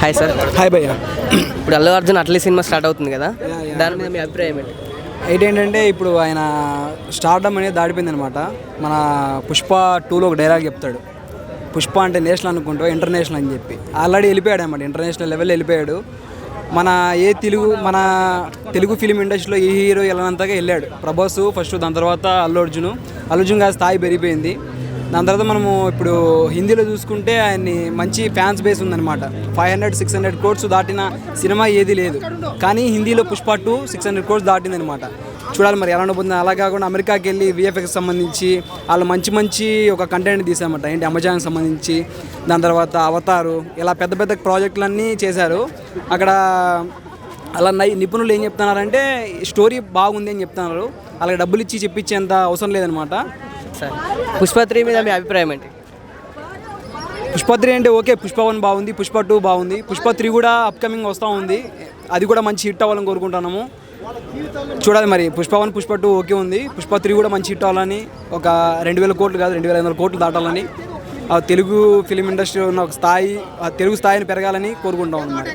Hi sir hi భయ్య ఇప్పుడు Allu Arjun Atlee cinema start అవుతుంది కదా? దాని మీద మీ అభిప్రాయం ఏంటి? ఎయిట్ ఏంటంటే ఇప్పుడు ఆయన స్టార్డమ్ అనేది దాడిపోయింది అనమాట మన పుష్ప టూలో ఒక డైలాగ్ చెప్తాడు. పుష్ప అంటే నేషనల్ అనుకుంటా ఇంటర్నేషనల్ అని చెప్పి. ఆల్రెడీ వెళ్ళిపోయాడు అనమాట ఇంటర్నేషనల్ లెవెల్ వెళ్ళిపోయాడు. మన ఏ తెలుగు మన తెలుగు ఫిలిం ఇండస్ట్రీలో ఏ హీరో వెళ్ళనంతగా వెళ్ళాడు. ప్రభాస్ ఫస్ట్ దాని తర్వాత అల్లు అర్జున్. అల్లు అర్జున్ గారి స్థాయి పెరిగిపోయింది. దాని తర్వాత మనము ఇప్పుడు హిందీలో చూసుకుంటే ఆయన్ని మంచి ఫ్యాన్స్ బేస్ ఉందన్నమాట. Five hundred six hundred crores దాటిన సినిమా ఏది లేదు. కానీ హిందీలో Pushpa two six hundred crores దాటిందనమాట చూడాలి మరి ఎలా ఉండబోతుంది. అలా కాకుండా అమెరికాకి వెళ్ళి విఎఫ్ఎక్స్ సంబంధించి వాళ్ళు మంచి మంచి ఒక కంటెంట్ తీసామట ఏంటి? అమెజాన్కి సంబంధించి. దాని తర్వాత అవతారు ఇలా పెద్ద పెద్ద ప్రాజెక్టులన్నీ చేశారు. అక్కడ అలా నై నిపుణులు ఏం చెప్తున్నారంటే స్టోరీ బాగుంది అని చెప్తున్నారు. అలాగే డబ్బులు ఇచ్చి చెప్పించేంత అవసరం లేదనమాట సార్. పుష్ప త్రీ మీద మీ అభిప్రాయం ఏంటి? పుష్ప త్రీ అంటే ఓకే పుష్ప వన్ బాగుంది పుష్ప టూ బాగుంది. పుష్ప త్రీ కూడా అప్కమింగ్ వస్తూ ఉంది. అది కూడా మంచి హిట్ అవ్వాలని కోరుకుంటున్నాము. చూడాలి మరి Pushpa one Pushpa two okay ఉంది. పుష్ప త్రీ కూడా మంచి హిట్ అవ్వాలని ఒక రెండు వేల కోట్లు కాదు రెండు వేల ఐదు వందల కోట్లు దాటాలని ఆ తెలుగు ఫిలిం ఇండస్ట్రీలో ఉన్న ఒక స్థాయి ఆ తెలుగు స్థాయిని పెరగాలని కోరుకుంటాం అన్నమాట